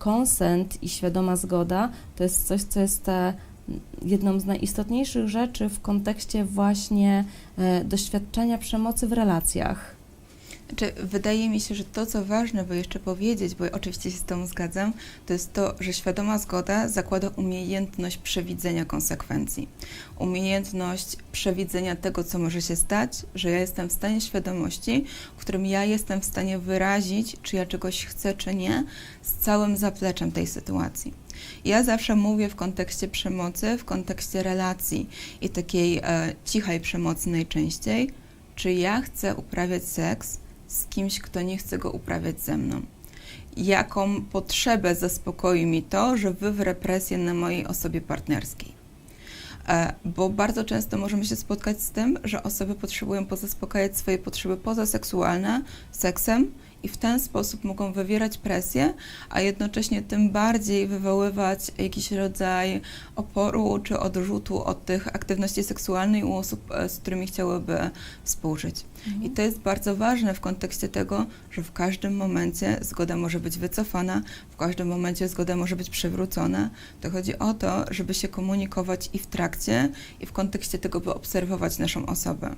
konsent i świadoma zgoda to jest coś, co jest e, jedną z najistotniejszych rzeczy w kontekście właśnie e, doświadczenia przemocy w relacjach. Znaczy, wydaje mi się, że to, co ważne, by jeszcze powiedzieć, bo oczywiście się z tą zgadzam, to jest to, że świadoma zgoda zakłada umiejętność przewidzenia konsekwencji. Umiejętność przewidzenia tego, co może się stać, że ja jestem w stanie świadomości, w którym ja jestem w stanie wyrazić, czy ja czegoś chcę, czy nie, z całym zapleczem tej sytuacji. Ja zawsze mówię w kontekście przemocy, w kontekście relacji i takiej e, cichej przemocy najczęściej, czy ja chcę uprawiać seks z kimś, kto nie chce go uprawiać ze mną. Jaką potrzebę zaspokoi mi to, że wywrę presję na mojej osobie partnerskiej. E, Bo bardzo często możemy się spotkać z tym, że osoby potrzebują pozaspokajać swoje potrzeby pozaseksualne seksem i w ten sposób mogą wywierać presję, a jednocześnie tym bardziej wywoływać jakiś rodzaj oporu czy odrzutu od tych aktywności seksualnej u osób, e, z którymi chciałyby współżyć. I to jest bardzo ważne w kontekście tego, że w każdym momencie zgoda może być wycofana, w każdym momencie zgoda może być przywrócona. To chodzi o to, żeby się komunikować i w trakcie, i w kontekście tego, by obserwować naszą osobę.